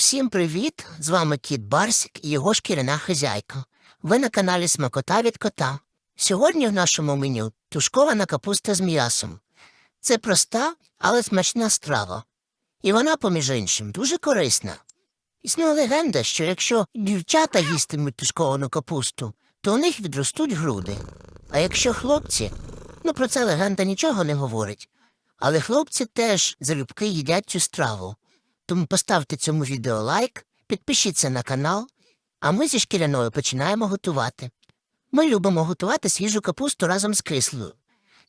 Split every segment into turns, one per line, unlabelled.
Всім привіт! З вами кіт Барсик і його шкіряна хазяйка. Ви на каналі Смакота від кота. Сьогодні в нашому меню тушкована капуста з м'ясом. Це проста, але смачна страва. І вона, поміж іншим, дуже корисна. Існує легенда, що якщо дівчата їстимуть тушковану капусту, то у них відростуть груди. А якщо хлопці, ну про це легенда нічого не говорить. Але хлопці теж залюбки їдять цю страву. Тому поставте цьому відео лайк, підпишіться на канал, а ми зі шкіряною починаємо готувати. Ми любимо готувати свіжу капусту разом з кислою.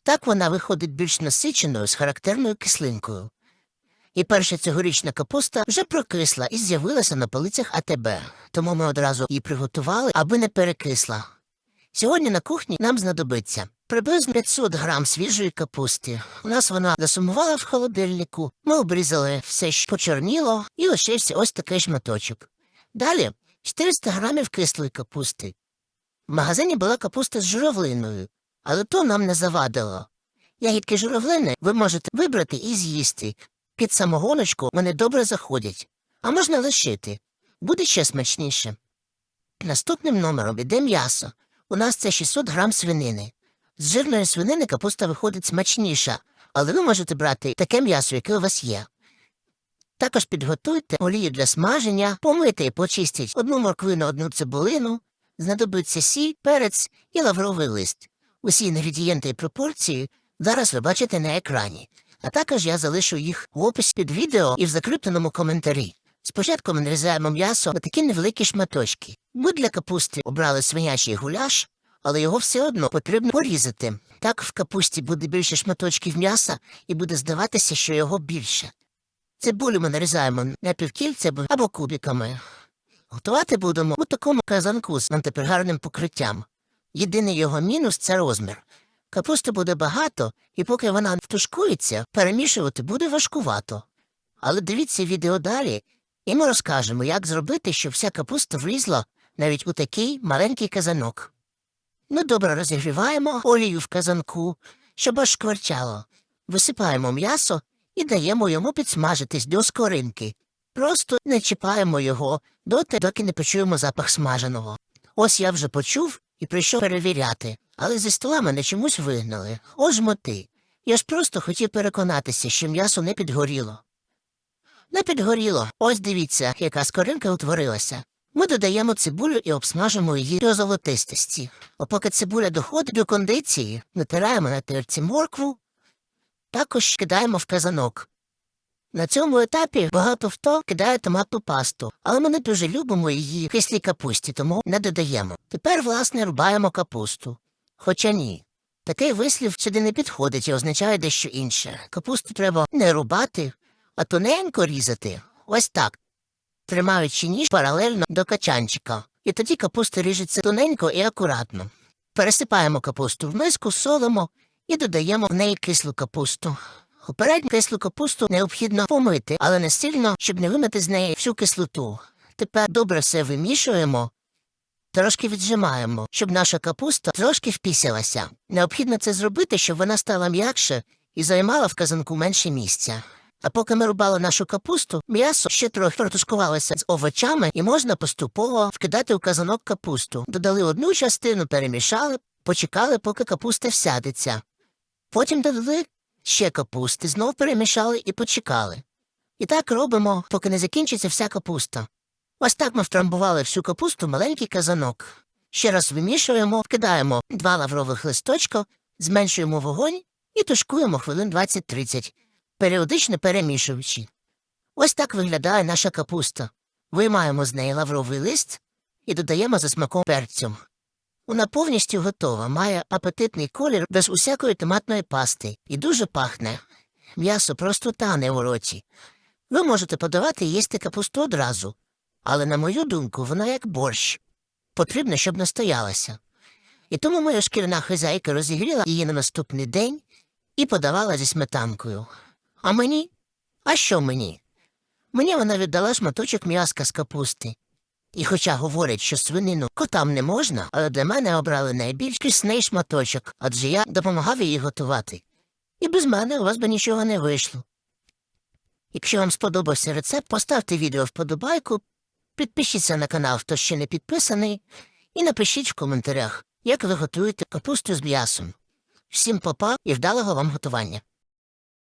Так вона виходить більш насиченою з характерною кислинкою. І перша цьогорічна капуста вже прокисла і з'явилася на полицях АТБ, тому ми одразу її приготували, аби не перекисла. Сьогодні на кухні нам знадобиться приблизно 500 грам свіжої капусти. У нас вона засумувала в холодильнику. Ми обрізали все, що почорніло, і лишився ось такий шматочок. Далі 400 грамів кислої капусти. В магазині була капуста з журавлиною, але то нам не завадило. Ягідки журавлини ви можете вибрати і з'їсти. Під самогоночку вони добре заходять, а можна лишити. Буде ще смачніше. Наступним номером іде м'ясо. У нас це 600 грам свинини. З жирної свинини капуста виходить смачніша, але ви можете брати таке м'ясо, яке у вас є. Також підготуйте олію для смаження, помийте і почистіть одну морквину, одну цибулину, знадобиться сіль, перець і лавровий лист. Усі інгредієнти і пропорції зараз ви бачите на екрані, а також я залишу їх в описі під відео і в закріпленому коментарі. Спочатку ми нарізаємо м'ясо на такі невеликі шматочки. Ми для капусти обрали свинячий гуляш, але його все одно потрібно порізати. Так в капусті буде більше шматочків м'яса і буде здаватися, що його більше. Цибулю ми нарізаємо напівкільцями або кубиками. Готувати будемо у такому казанку з антипергарним покриттям. Єдиний його мінус це розмір. Капусти буде багато, і поки вона втушкується, перемішувати буде важкувато. Але дивіться відео далі, і ми розкажемо, як зробити, щоб вся капуста влізла навіть у такий маленький казанок. Ми добре розігріваємо олію в казанку, щоб аж шкварчало. Висипаємо м'ясо і даємо йому підсмажитись до скоринки. Просто не чіпаємо його доти, доки не почуємо запах смаженого. Ось я вже почув і прийшов перевіряти, але зі стола мене чомусь вигнали. Ось моти. Я ж просто хотів переконатися, що м'ясо не підгоріло. Не підгоріло. Ось дивіться, яка скоринка утворилася. Ми додаємо цибулю і обсмажимо її до золотистості. А поки цибуля доходить до кондиції, натираємо на терці моркву, також кидаємо в казанок. На цьому етапі багато хто кидає томатну пасту, але ми не дуже любимо її в кислій капусті, тому не додаємо. Тепер, власне, рубаємо капусту. Хоча ні. Такий вислів сюди не підходить і означає дещо інше. Капусту треба не рубати, а тоненько різати. Ось так тримаючи ніж паралельно до качанчика. І тоді капуста ріжеться тоненько і акуратно. Пересипаємо капусту в миску, солимо і додаємо в неї кислу капусту. Попередню кислу капусту необхідно помити, але не сильно, щоб не вимити з неї всю кислоту. Тепер добре все вимішуємо, трошки віджимаємо, щоб наша капуста трошки впісялася. Необхідно це зробити, щоб вона стала м'якше і займала в казанку менше місця. А поки ми рубали нашу капусту, м'ясо ще трохи протушкувалося з овочами, і можна поступово вкидати в казанок капусту. Додали одну частину, перемішали, почекали, поки капуста всядеться. Потім додали ще капусти, знов перемішали і почекали. І так робимо, поки не закінчиться вся капуста. Ось так ми втрамбували всю капусту в маленький казанок. Ще раз вимішуємо, вкидаємо два лаврових листочка, зменшуємо вогонь і тушкуємо хвилин 20-30 періодично перемішуючи. Ось так виглядає наша капуста. Виймаємо з неї лавровий лист і додаємо за смаком перцю. Вона повністю готова, має апетитний колір без усякої томатної пасти і дуже пахне. М'ясо просто тане у роті. Ви можете подавати і їсти капусту одразу, але, на мою думку, вона як борщ. Потрібно, щоб настоялася. І тому моя шкіряна хазяйка розігріла її на наступний день і подавала зі сметанкою. А мені? А що мені? Мені вона віддала шматочок м'яска з капусти. І хоча говорять, що свинину котам не можна, але для мене обрали найбільш кисний шматочок, адже я допомагав її готувати. І без мене у вас би нічого не вийшло. Якщо вам сподобався рецепт, поставте відео вподобайку, підпишіться на канал, хто ще не підписаний, і напишіть в коментарях, як ви готуєте капусту з м'ясом. Всім папа і вдалого вам готування.